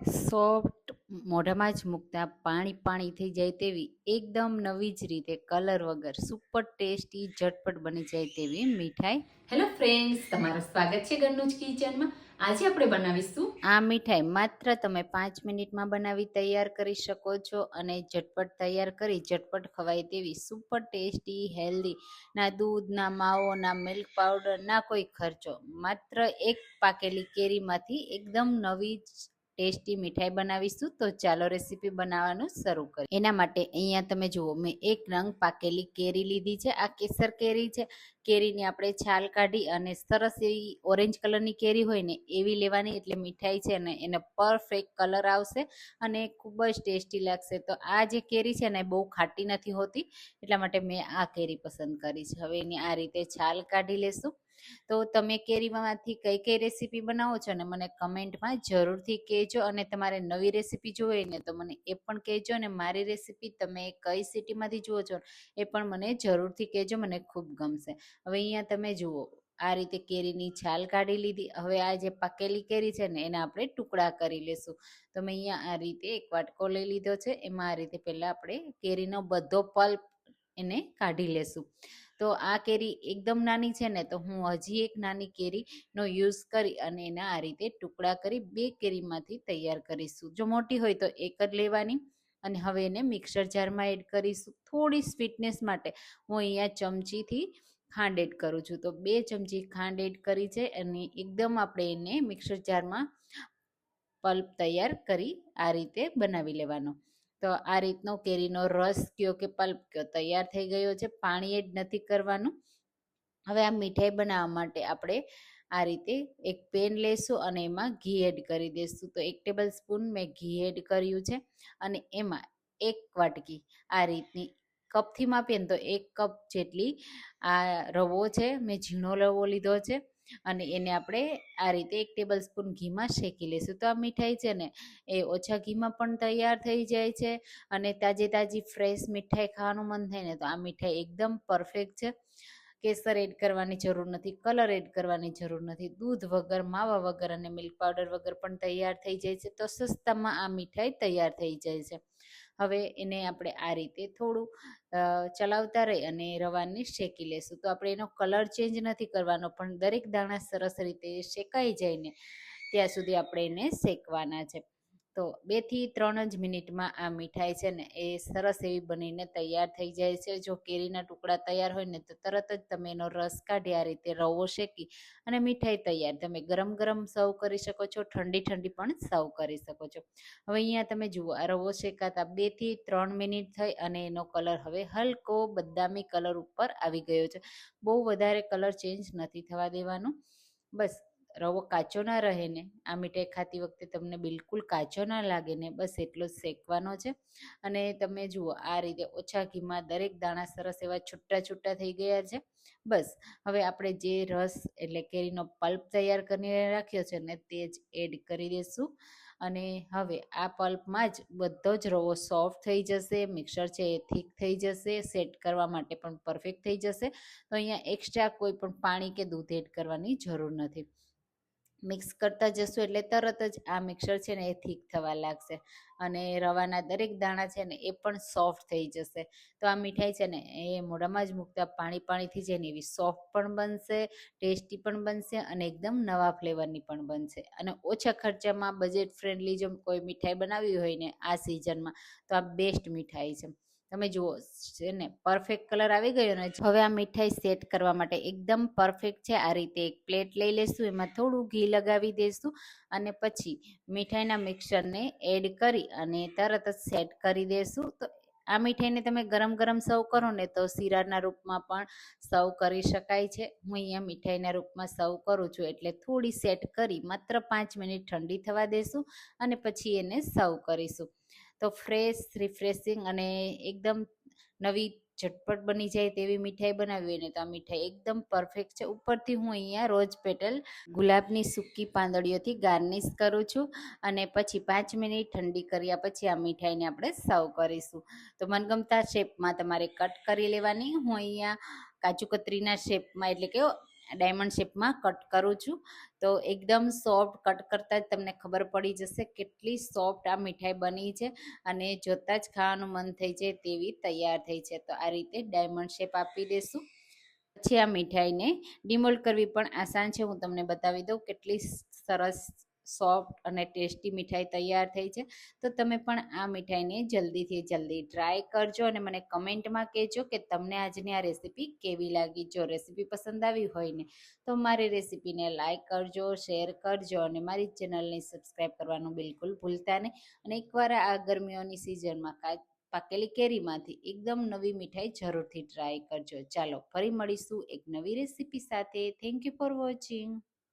Soft મોઢામાં જ મૂકતા પાણી પાણી થઈ જાય તેવી એકદમ નવી જ રીતે કલર વગર સુપર ટેસ્ટી ઝટપટ બની જાય તેવી મીઠાઈ. હેલો ફ્રેન્ડ્સ તમારું સ્વાગત છે ઘરનું જ કિચનમાં. આજે આપણે બનાવીશું આ મીઠાઈ માત્ર તમે પાંચ મિનિટમાં બનાવી તૈયાર કરી શકો છો અને ઝટપટ તૈયાર કરી ઝટપટ ખવાય તેવી સુપર ટેસ્ટી હેલ્ધી ના દૂધ ના માવો ના મિલ્ક પાવડર ના કોઈ ખર્ચો. માત્ર એક પાકેલી કેરીમાંથી એકદમ નવી જ ટેસ્ટી મીઠાઈ બનાવીશું. તો ચાલો રેસીપી બનાવવાનું શરૂ કરીએ. એના માટે અહીંયા તમે જુઓ, મેં એક રંગ પાકેલી કેરી લીધી છે. આ કેસર કેરી છે. કેરીની આપણે છાલ કાઢી અને સરસ એવી ઓરેન્જ કલરની કેરી હોય ને, એવી લેવાની એટલે મીઠાઈ છે ને, એને પરફેક્ટ કલર આવશે અને ખૂબ જ ટેસ્ટી લાગશે. તો આ જે કેરી છે ને બહુ ખાટી નથી હોતી, એટલા માટે મેં આ કેરી પસંદ કરી છે. હવે એની આ રીતે છાલ કાઢી લેશું. તો તમે કેરીમાંથી કઈ કઈ રેસીપી બનાવો છો ને મને કમેન્ટમાં જરૂરથી કહેજો અને તમારે નવી રેસીપી જોઈએ ને તો મને એ પણ કહેજો અને મારી રેસીપી તમે કઈ સિટીમાંથી જુઓ છો એ પણ મને જરૂરથી કહેજો, મને ખૂબ ગમશે. હવે અહીંયા તમે જુઓ, આ રીતે કેરીની છાલ કાઢી લીધી. હવે આ જે પાકેલી કેરી છે ને એના આપણે ટુકડા કરી લેશું. તો મેં અહીંયા આ રીતે એક વાટકો લઈ લીધો છે. એમાં આ રીતે પહેલાં આપણે કેરીનો બધો પલ્પ એને કાઢી લેશું. તો આ કેરી એકદમ નાની છે ને, તો હું હજી એક નાની કેરીનો યુઝ કરી અને એના આ રીતે ટુકડા કરી બે કેરીમાંથી તૈયાર કરીશું. જો મોટી હોય તો એક જ લેવાની અને હવે એને મિક્સર જારમાં એડ કરીશું. થોડી સ્વીટનેસ માટે હું અહીંયા ચમચીથી ખાંડ એડ કરું છું. તો બે ચમચી ખાંડ એડ કરી છે અને એકદમ આપણે એને મિક્સર જારમાં પલ્પ તૈયાર કરી આ રીતે બનાવી લેવાનો. તો આ રીતનો કેરીનો રસ કયો કે પલ્પ કયો તૈયાર થઈ ગયો છે, પાણી એડ નથી કરવાનું. હવે આ મીઠાઈ બનાવવા માટે આપણે આ રીતે એક પેન લેશું અને એમાં ઘી એડ કરી દઈશું તો એક ટેબલ સ્પૂન મેં ઘી એડ કર્યું છે અને એમાં એક વાટકી આ રીતની કપથી માપીએ ને તો એક કપ જેટલી આ રવો છે, મેં ઝીણો રવો લીધો છે. અને એને આપણે આ રીતે એક ટેબલ સ્પૂન ઘીમાં શેકી લઈશું. તો આ મીઠાઈ છે ને, એ ઓછા ઘીમાં પણ તૈયાર થઈ જાય છે અને તાજી તાજી ફ્રેશ મીઠાઈ ખાવાનું મન થાય ને, તો આ મીઠાઈ એકદમ પરફેક્ટ છે. કેસર એડ કરવાની જરૂર નથી કલર એડ કરવાની જરૂર નથી. દૂધ વગર, માવા વગર અને મિલ્ક પાવડર વગર પણ તૈયાર થઈ જાય છે. તો સસ્તામાં આ મીઠાઈ તૈયાર થઈ જાય છે. હવે એને આપણે આ રીતે થોડું ચલાવતા રહી અને રવાને શેકી લેશું. તો આપણે એનો કલર ચેન્જ નથી કરવાનો, પણ દરેક દાણા સરસ રીતે શેકાઈ જાય ને ત્યાં સુધી આપણે એને શેકવાના છે. તો બેથી ત્રણ જ મિનિટમાં આ મીઠાઈ છે ને એ સરસ એવી બનીને તૈયાર થઈ જાય છે. જો કેરીના ટુકડા તૈયાર હોય ને તો તરત જ તમે એનો રસ કાઢી આ રીતે રવો શેકી અને મીઠાઈ તૈયાર તમે ગરમ ગરમ સર્વ કરી શકો છો, ઠંડી ઠંડી પણ સર્વ કરી શકો છો. હવે અહીંયા તમે જુઓ, આ રવો શેકાતા બેથી ત્રણ મિનિટ થઈ અને એનો કલર હવે હલકો બદામી કલર ઉપર આવી ગયો છે. બહુ વધારે કલર ચેન્જ નથી થવા દેવાનું. બસ રવો કાચો ના રહે ને, આ મીઠાઈ ખાતી વખતે તમને બિલકુલ કાચો ના લાગે ને, બસ એટલો શેકવાનો છે. અને તમે જુઓ, આ રીતે ઓછા ઘીમાં દરેક દાણા સરસ એવા છૂટા છૂટા થઈ ગયા છે. બસ, હવે આપણે જે રસ એટલે કેરીનો પલ્પ તૈયાર કરીને રાખ્યો છે ને, તે જ એડ કરી દઈશું અને હવે આ પલ્પમાં જ બધો જ રવો સોફ્ટ થઈ જશે, મિક્સર છે એ થીક થઈ જશે, સેટ કરવા માટે પણ પરફેક્ટ થઈ જશે. તો અહીંયા એક્સ્ટ્રા કોઈ પણ પાણી કે દૂધ એડ કરવાની જરૂર નથી. મિક્સ કરતા જશું એટલે તરત જ આ મિક્સર છે ને એ થીક થવા લાગશે. અને રવાના દરેક દાણા છે ને એ પણ સોફ્ટ થઈ જશે. તો આ મીઠાઈ છે ને એ મોઢામાં જ મૂકતા પાણી પાણીથી છે ને એવી સોફ્ટ પણ બનશે, ટેસ્ટી પણ બનશે અને એકદમ નવા ફ્લેવરની પણ બનશે. અને ઓછા ખર્ચામાં બજેટ ફ્રેન્ડલી જો કોઈ મીઠાઈ બનાવી હોય ને આ સિઝનમાં તો આ બેસ્ટ મીઠાઈ છે. તમે જુઓ છે ને પરફેક્ટ કલર આવી ગયો ને, હવે આ મીઠાઈ સેટ કરવા માટે એકદમ પરફેક્ટ છે. આ રીતે એક પ્લેટ લઈ લેશું, એમાં થોડું ઘી લગાવી દઈશું અને પછી મીઠાઈના મિક્સરને એડ કરી અને તરત જ સેટ કરી દેશું. તો આ મીઠાઈને તમે ગરમ ગરમ સર્વ કરો ને, તો શીરાના રૂપમાં પણ સર્વ કરી શકાય છે. હું અહીંયા મીઠાઈના રૂપમાં સર્વ કરું છું, એટલે થોડી સેટ કરી, માત્ર પાંચ મિનિટ ઠંડી થવા દઈશું અને પછી એને સર્વ કરીશું. તો ફ્રેશ રિફ્રેશિંગ અને એકદમ નવી ઝટપટ બની જાય તેવી મીઠાઈ બનાવી અને તો આ મીઠાઈ એકદમ પરફેક્ટ છે. ઉપરથી હું અહીંયા રોજ પેટલ ગુલાબની સૂકી પાંદડીઓથી ગાર્નિશ કરું છું અને પછી પાંચ મિનિટ ઠંડી કર્યા પછી આ મીઠાઈને આપણે સર્વ કરીશું. તો મનગમતા શેપમાં તમારે કટ કરી લેવાની. હું અહીંયા કાજુ કતરીના શેપમાં એટલે કે ડાયમંડ શેપમાં કટ કરું છું. તો એકદમ સોફ્ટ કટ કરતાં જ તમને ખબર પડી જશે કેટલી સોફ્ટ આ મીઠાઈ બની છે અને જોતાં જ ખાવાનું મન થઈ જાય તેવી તૈયાર થઈ છે. તો આ રીતે ડાયમંડ શેપ આપી દેશું. પછી આ મીઠાઈને ડિમોલ્ડ કરવી પણ આસાન છે. હું તમને બતાવી દઉં કેટલી સરસ સોફ્ટ અને ટેસ્ટી મીઠાઈ તૈયાર થઈ છે. તો તમે પણ આ મીઠાઈને જલ્દીથી જલ્દી ટ્રાય કરજો અને મને કમેન્ટમાં કહેજો કે તમને આજની આ રેસીપી કેવી લાગી? જો રેસીપી પસંદ આવી હોય ને, તો મારી રેસીપીને લાઇક કરજો શેર કરજો અને મારી ચેનલને સબસ્ક્રાઈબ કરવાનું બિલકુલ ભૂલતા નહીં. અને એકવાર આ ગરમીઓની સિઝનમાં પાકેલી કેરીમાંથી એકદમ નવી મીઠાઈ જરૂરથી ટ્રાય કરજો. ચાલો, ફરી મળીશું એક નવી રેસીપી સાથે. Thank you for watching